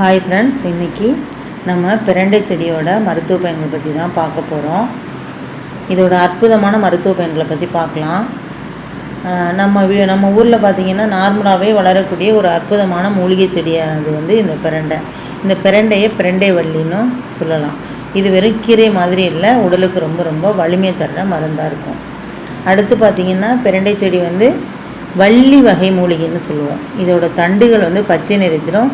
Hi friends இன்றைக்கி நம்ம பிரண்டை செடியோட மருத்துவ பயன்களை பற்றி தான் பார்க்க போகிறோம் இதோட அற்புதமான மருத்துவ பயன்களை பற்றி பார்க்கலாம். நம்ம வீ நம்ம ஊரில் பார்த்திங்கன்னா நார்மலாகவே வளரக்கூடிய ஒரு அற்புதமான மூலிகை செடியானது வந்து இந்த பிரண்டை. இந்த பிரண்டையை பிரண்டை வள்ளின்னு சொல்லலாம். இது வெறும் கீரை மாதிரி இல்லை உடலுக்கு ரொம்ப ரொம்ப வலிமை தர்ற மருந்தாக இருக்கும். அடுத்து பார்த்திங்கன்னா பிரண்டை செடி வந்து வள்ளி வகை மூலிகைன்னு சொல்லுவோம். இதோட தண்டுகள் வந்து பச்சை நிறத்திலும்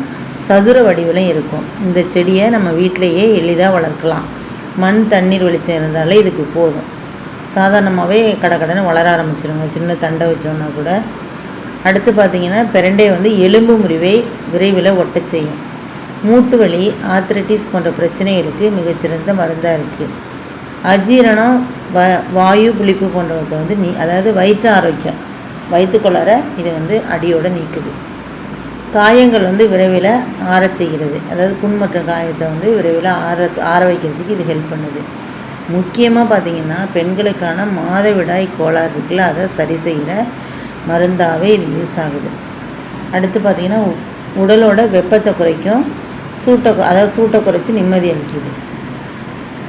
சதுர வடிவிலும் இருக்கும். இந்த செடியை நம்ம வீட்டிலையே எளிதாக வளர்க்கலாம். மண் தண்ணீர் வெளிச்சம் இருந்தாலே இதுக்கு போதும். சாதாரணமாகவே கடகடன்னு வளர ஆரம்பிச்சிருங்க. சின்ன தண்டை வச்சோன்னா கூட. அடுத்து பார்த்திங்கன்னா பிரண்டை வந்து எலும்பு முறிவை விரைவில் ஒட்டச் செய்யும். மூட்டு வலி ஆர்த்ரட்டிஸ் போன்ற பிரச்சனைகளுக்கு மிகச்சிறந்த மருந்தாக இருக்குது அஜீரணம் வ வாயு புளிப்பு போன்றவற்றை வந்து நீ அதாவது வயிற்று ஆரோக்கியம் வயிற்றுக்குள்ளார இது வந்து அடியோடு நீக்குது. காயங்கள் வந்து விரைவில் ஆறச் செய்கிறது அதாவது புண்மற்ற காயத்தை வந்து விரைவில் ஆற ஆற வைக்கிறதுக்கு இது ஹெல்ப் பண்ணுது. முக்கியமாக பார்த்திங்கன்னா பெண்களுக்கான மாதவிடாய் கோளாறு இருக்குல்ல அதை சரி செய்கிற மருந்தாகவே இது யூஸ் ஆகுது. அடுத்து பார்த்திங்கன்னா உ- உடலோட வெப்பத்தை குறைக்கும் சூட்டை அதாவது சூட்டை குறைச்சி நிம்மதி அளிக்குது.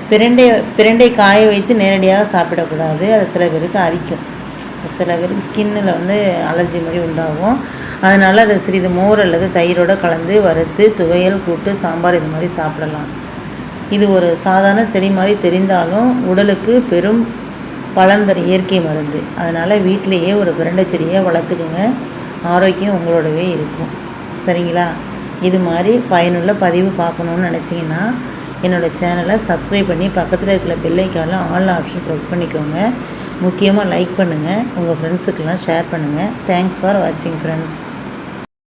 பிரண்டை பிரண்டை காய வைத்து நேரடியாக சாப்பிடக்கூடாது அது சில பேருக்கு அரிக்கும். சில பேருக்கு ஸ்கின்னில் வந்து அலர்ஜி மாதிரி உண்டாகும். அதனால் அதை சிறிது மோர் அல்லது தயிரோட கலந்து வறுத்து துவையல் கூட்டு சாம்பார் இது மாதிரி சாப்பிடலாம். இது ஒரு சாதாரண செடி மாதிரி தெரிந்தாலும் உடலுக்கு பெரும் பலன் தரும் இயற்கை மருந்து. அதனால் வீட்டிலேயே ஒரு பிரண்டை செடியை வளர்த்துக்குங்க. ஆரோக்கியம் உங்களோடவே இருக்கும். சரிங்களா? இது மாதிரி பயனுள்ள பதிவு பார்க்கணுன்னு நினச்சிங்கன்னா என்னோடய சேனலை சப்ஸ்கிரைப் பண்ணி பக்கத்தில் இருக்கிற பெல்லைக்கான ஆல் ஆப்ஷன் ப்ரெஸ் பண்ணிக்கோங்க. முக்கியமாக லைக் பண்ணுங்கள் உங்கள் ஃப்ரெண்ட்ஸுக்கெல்லாம் ஷேர் பண்ணுங்கள் தேங்க்ஸ் ஃபார் வாட்சிங் ஃப்ரெண்ட்ஸ்